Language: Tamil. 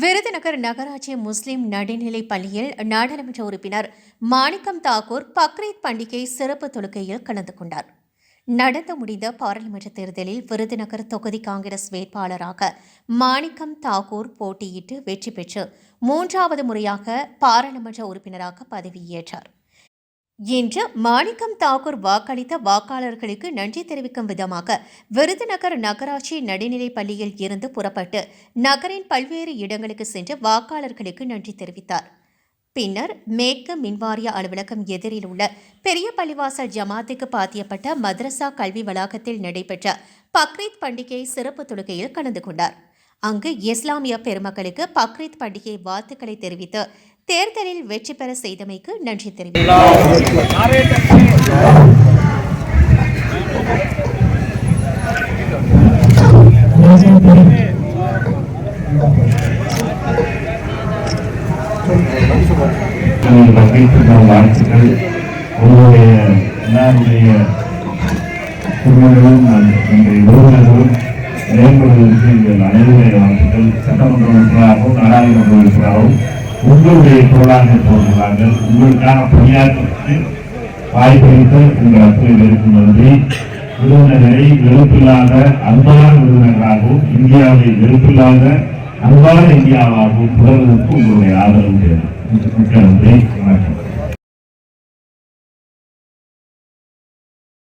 விருதுநகர் நகராட்சி முஸ்லிம் நடுநிலைப் பள்ளியில் நாடாளுமன்ற உறுப்பினர் மாணிக்கம் தாக்கூர் பக்ரீத் பண்டிகை சிறப்பு தொழுகையில் கலந்து கொண்டார். நடந்து முடிந்த பாராளுமன்ற தேர்தலில் விருதுநகர் தொகுதி காங்கிரஸ் வேட்பாளராக மாணிக்கம் தாக்கூர் போட்டியிட்டு வெற்றி பெற்று மூன்றாவது முறையாக பாராளுமன்ற உறுப்பினராக பதவியேற்றார். இன்று மாணிக்கம் தாகூர் வாக்களித்த வாக்காளர்களுக்கு நன்றி தெரிவிக்கும் விதமாக விருதுநகர் நகராட்சி நடுநிலைப் பள்ளியில் இருந்து புறப்பட்டு நகரின் பல்வேறு இடங்களுக்கு சென்று வாக்காளர்களுக்கு நன்றி தெரிவித்தார். பின்னர் மேற்கு மின்வாரிய அலுவலகம் எதிரில் உள்ள பெரிய பள்ளிவாசல் ஜமாத்துக்கு பாத்தியப்பட்ட மதரசா கல்வி வளாகத்தில் நடைபெற்ற பக்ரீத் பண்டிகை சிறப்பு தொழுகையில் கலந்து கொண்டார். அங்கு இஸ்லாமிய பெருமக்களுக்கு பக்ரீத் பண்டிகை வாழ்த்துக்களை தெரிவித்து தேர்தலில் வெற்றி பெற செய்தமைக்கு நன்றி தெரிவித்தார் உங்கள் வாழ்த்துக்கள் உங்களுடைய எல்லாருடைய உறவினர்களும் மேம்படுவதற்கு எங்கள் அனைவருடைய வாழ்த்துக்கள் சட்டமன்ற உறுப்பினராகவும் நாடாளுமன்ற உறுப்பினராகவும் உங்களுடைய தோழாக போகிறார்கள் உங்களுக்கான பணியாற்றுவதற்கு வாய்ப்பளித்த உங்கள் அத்தனை பேருக்கும் நன்றி. விருந்தினரை வெறுப்பில்லாத அன்பான விருந்தினராகவும் இந்தியாவை வெறுப்பில்லாத அன்பான இந்தியாவாகவும் தொடர்வதற்கு உங்களுடைய ஆதரவு தேவை. மிக்க நன்றி. வணக்கம்.